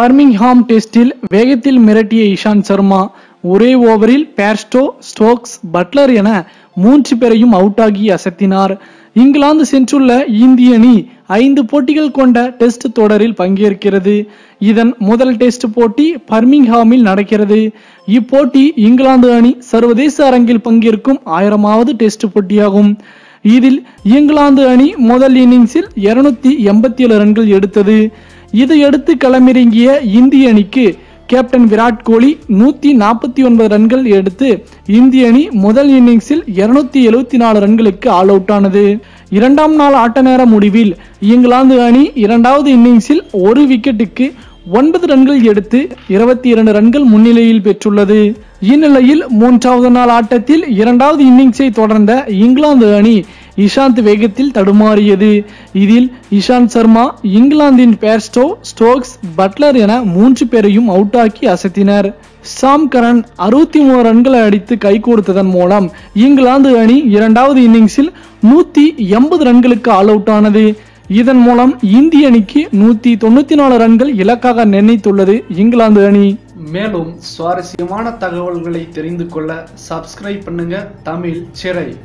Birmingham டெஸ்டில் வேகத்தில் மிரட்டிய இஷாந்த் சர்மா ஒரே ஓவரில் பேர்ஸ்டோ ஸ்டோக்ஸ் பட்லர் என மூன்று பேரையும் அவுட் ஆகி அசத்தினார். இங்கிலாந்து சென்றுள்ள இந்திய அணி ஐந்து போட்டிகள் கொண்ட டெஸ்ட் தொடரில் பங்கேற்கிறது. இதன் முதல் டெஸ்ட் போட்டி பர்மிங்ஹாமில் நடக்கிறது. இப்போட்டி இங்கிலாந்து அணி சர்வதேச அரங்கில் பங்கேற்கும் ஆயிரமாவது டெஸ்ட் போட்டியாகும். இதில் இங்கிலாந்து அணி முதல் இன்னிங்ஸில் இருநூத்தி எண்பத்தி ஏழு ரன்கள் எடுத்தது. இதையடுத்து களமிறங்கிய இந்திய அணிக்கு கேப்டன் விராட் கோலி நூத்தி நாற்பத்தி ஒன்பது ரன்கள் எடுத்து இந்திய அணி முதல் இன்னிங்ஸில் இருநூத்தி எழுவத்தி நாலு ரன்களுக்கு ஆல் அவுட் ஆனது. இரண்டாம் நாள் ஆட்ட நேர முடிவில் இங்கிலாந்து அணி இரண்டாவது இன்னிங்ஸில் ஒரு விக்கெட்டுக்கு ஒன்பது ரன்கள் எடுத்து இருபத்தி இரண்டு ரன்கள் முன்னிலையில் பெற்றுள்ளது. இந்நிலையில் மூன்றாவது நாள் ஆட்டத்தில் இரண்டாவது இன்னிங்ஸை தொடர்ந்த இங்கிலாந்து அணி இஷாந்த் வேகத்தில் தடுமாறியது. இதில் இஷாந்த் சர்மா இங்கிலாந்தின் பேர்ஸ்டோ ஸ்டோக்ஸ் பட்லர் என மூன்று பேரையும் அவுட் ஆக்கி அசத்தினர். சாம் கரன் அறுபத்தி மூணு ரன்களை அடித்து கை கொடுத்ததன் மூலம் இங்கிலாந்து அணி இரண்டாவது இன்னிங்ஸில் நூத்தி எண்பது ரன்களுக்கு ஆல் அவுட் ஆனது. இதன் மூலம் இந்திய அணிக்கு நூத்தி தொண்ணூத்தி நாலு ரன்கள் இலக்காக நிர்ணயித்துள்ளது இங்கிலாந்து அணி. மேலும் சுவாரஸ்யமான தகவல்களை தெரிந்து கொள்ள சப்ஸ்கிரைப் பண்ணுங்க தமிழ் சிறை.